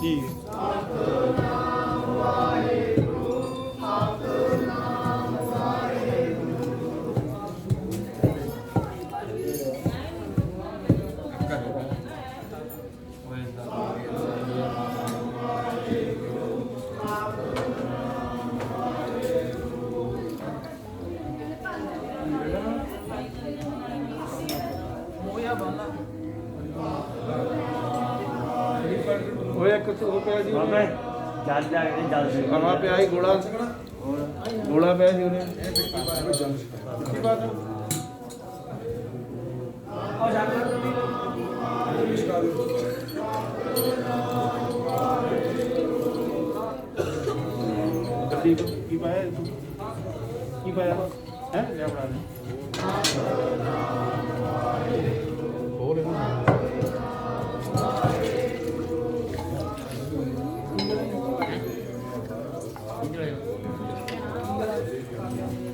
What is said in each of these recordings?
ਠੀਕ ਉਹ ਇੱਕ ਉਹ ਪਿਆ ਸੀ ਬਾਬੇ ਜਲ ਜਾ ਕੇ ਜਲ ਸੀ ਕਮਾ ਪਿਆ ਸੀ ਗੋਲਾ। ਗੋਲਾ ਪਿਆ ਸੀ ਉਹਨੇ। ਕੀ ਬਾਤ ਹੈ ਗੱਡੀ ਤੋਂ ਕੀ ਪਾਇਆ ਇਹ ਤੂੰ? ਕੀ ਪਾਇਆ? ਹੈ? ਲਿਆ ਬਣਾ ਦੇ। 감사합니다. 감사합니다.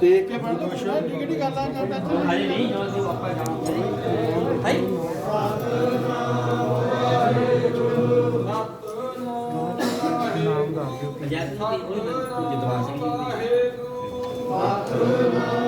ਦੇਖ ਕੇ ਪੜ੍ਹ ਲਓ ਕਿਹੜੀ ਕਿਹੜੀ ਗੱਲਾਂ ਕਰਦਾ ਤੂੰ ਹਾਈ ਨਹੀਂ ਜੋ ਆਪਾਂ ਜਾਣਦੇ ਹਾਂ। ਹਾਈ ਪੰਜਾਬੀ ਦੀ ਉਹ ਗੁਰਦਵਾਰ ਸਿੰਘ ਜੀ ਦੀ